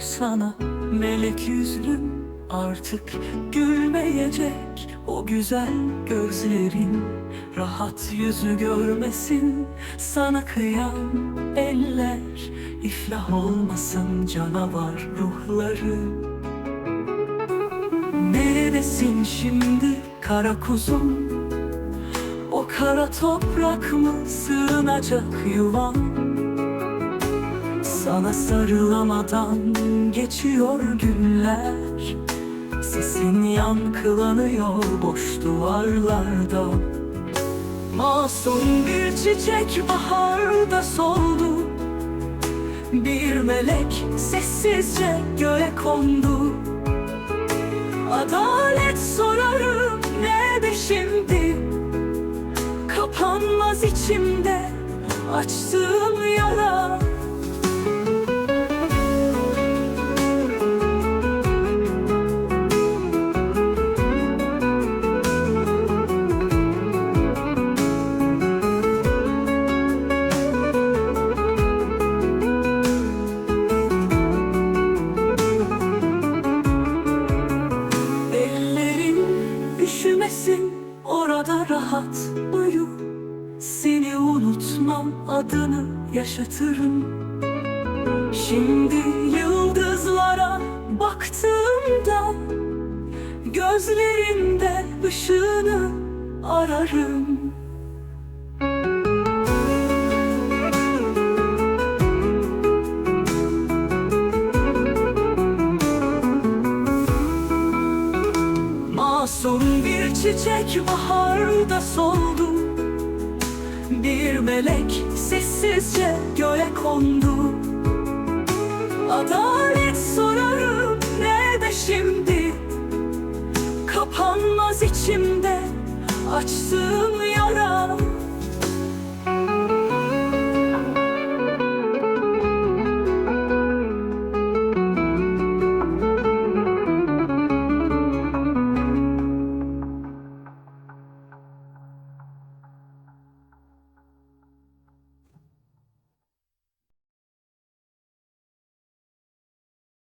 sana Melek yüzlüm artık gülmeyecek O güzel gözlerin. Rahat yüzü görmesin Sana kıyan eller. İflah olmasın canavar ruhları. Neredesin şimdi kara kuzum? O kara toprak mı sığınacak yuvan Sana sarılamadan geçiyor günler. Sesin yankılanıyor boş duvarlarda. Masum bir çiçek baharda soldu. Bir melek sessizce göğe kondu. Adalet sorarım ne de şimdi? Kapanmaz içimde açtığım yara rahat uyu. Seni unutmam adını yaşatırım. Şimdi yıldızlara baktığımda Gözlerinde ışığını ararım Masum bir çiçek baharda soldu. Bir melek sessizce göğe kondu. Adalet sorarım ne de şimdi? Kapanmaz içimde açtığım yara